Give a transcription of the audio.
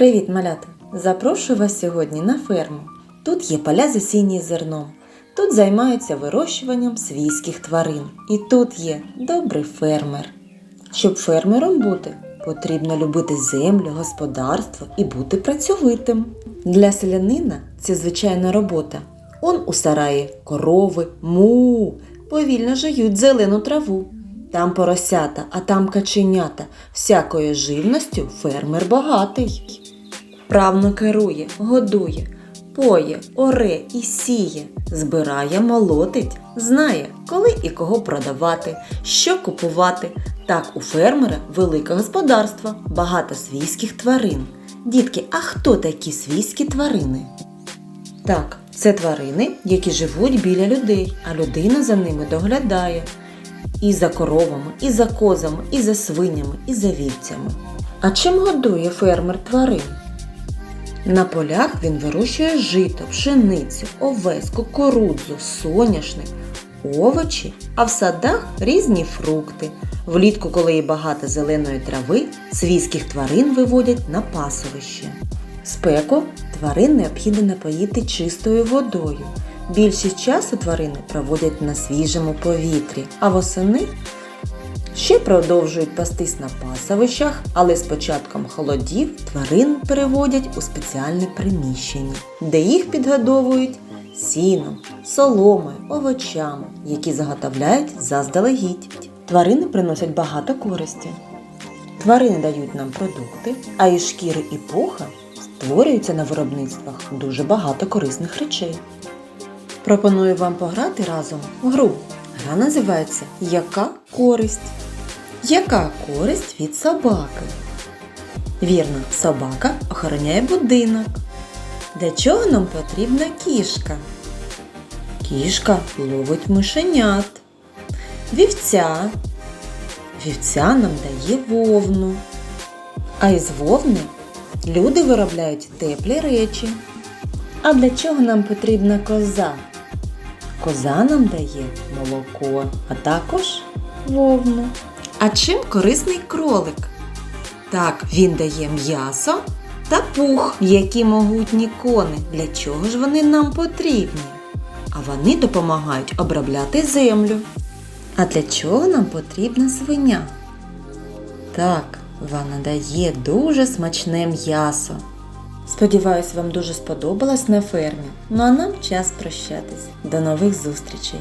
Привіт, малята! Запрошую вас сьогодні на ферму. Тут є поля засінні зерном. Тут займаються вирощуванням свійських тварин. І тут є добрий фермер. Щоб фермером бути, потрібно любити землю, господарство і бути працьовитим. Для селянина це звичайна робота. Он у сараї корови, му, повільно жують зелену траву. Там поросята, а там каченята. Всякою живністю фермер багатий. Правно керує, годує, поє, оре і сіє, збирає, молотить, знає, коли і кого продавати, що купувати. Так у фермера велике господарство, багато свійських тварин. Дітки, а хто такі свійські тварини? Так, це тварини, які живуть біля людей, а людина за ними доглядає. І за коровами, і за козами, і за свинями, і за вівцями. А чим годує фермер тварин? На полях він вирощує жито, пшеницю, овес, кукурудзу, соняшник, овочі, а в садах різні фрукти. Влітку, коли є багато зеленої трави, свійських тварин виводять на пасовище. Спеку тварин необхідно напоїти чистою водою. Більшість часу тварини проводять на свіжому повітрі, а восени ще продовжують пастись на пасовищах, але з початком холодів тварин переводять у спеціальне приміщення, де їх підгодовують сіном, соломою, овочами, які заготовляють заздалегідь. Тварини приносять багато користі. Тварини дають нам продукти, а із шкіри і пуха створюється на виробництвах дуже багато корисних речей. Пропоную вам пограти разом в гру. Гра називається Яка користь? Яка користь від собаки? Вірно, собака охороняє будинок. Для чого нам потрібна кішка? Кішка ловить мишенят. Вівця. Вівця нам дає вовну. А із вовни люди виробляють теплі речі. А для чого нам потрібна коза? Коза нам дає молоко, а також вовну. А чим корисний кролик? Так, він дає м'ясо та пух, які могутні кони. Для чого ж вони нам потрібні? А вони допомагають обробляти землю. А для чого нам потрібна свиня? Так, вона дає дуже смачне м'ясо. Сподіваюсь, вам дуже сподобалось на фермі. Ну а нам час прощатись. До нових зустрічей!